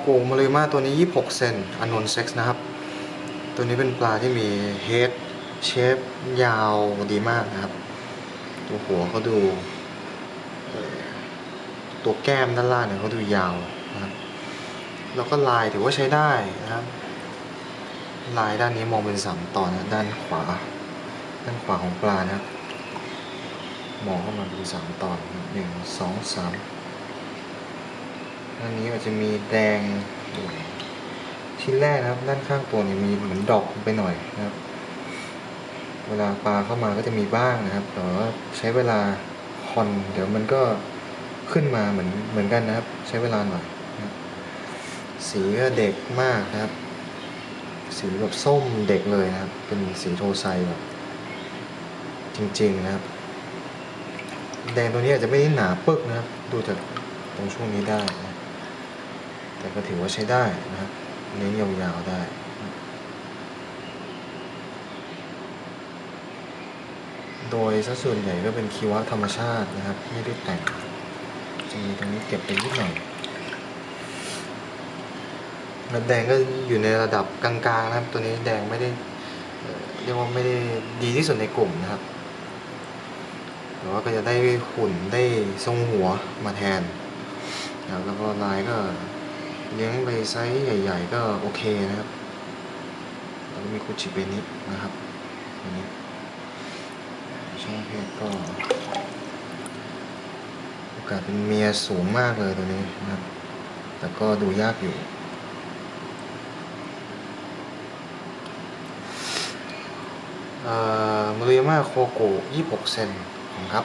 โกมาเลยมาตัวนี้ 26 เซนอนนนเซ็กซ์นะครับ ตัวนี้เป็นปลาที่มีเฮดเชฟยาวดีมากนะครับ ตัวหัวเขาดู ตัวแก้มด้านล่างเนี่ยเขาดูยาวนะครับ แล้วก็ลายถือว่าใช้ได้นะครับ ลายด้านนี้มองเป็นสามตอนนะด้านขวา ด้านขวาของปลานะครับมองเข้ามาดูสามตอนหนึ่งสองสาม ด้านนี้อาจจะมีแดงชิ้นแรกนะครับ ด้านข้างตัวเนี่ยมีเหมือนดอกไปหน่อยนะครับ เวลาปลาเข้ามาก็จะมีบ้างนะครับ แต่ว่าใช้เวลาคอนเดี๋ยวมันก็ขึ้นมาเหมือนเหมือนกันนะครับ ใช้เวลาหน่อยสีก็เด็กมากนะครับ สีแบบส้มเด็กเลยนะครับ เป็นสีโทไซแบบจริงๆนะครับ แดงตัวนี้อาจจะไม่ได้หนาปึกนะครับ ดูจากตรงช่วงนี้ได้นะ แต่ก็ถือว่าใช้ได้นะครับเน้นยาวๆได้โดยสัดส่วนใหญ่ก็เป็นคีวะธรรมชาตินะครับไม่ได้แต่งจะมีตรงนี้เก็บไปนิดหน่อยแล้วแดงก็อยู่ในระดับกลางๆนะครับ ตัวนี้แดงไม่ได้เรียกว่าไม่ได้ดีที่สุดในกลุ่มนะครับ แต่ว่าก็จะได้หุ่นได้ทรงหัวมาแทน แล้วก็ลายก็ เลี้ยงไปไซส์ใหญ่ ๆ ก็โอเคนะครับ แล้วก็มีคุชิเบนินะครับอันนี้ช่องเพศก็ โอกาสเป็นเมียสูงมากเลยตัวนี้นะครับ แต่ก็ดูยากอยู่เอ่อมูริยาม่าโคโก26 เซนของครับ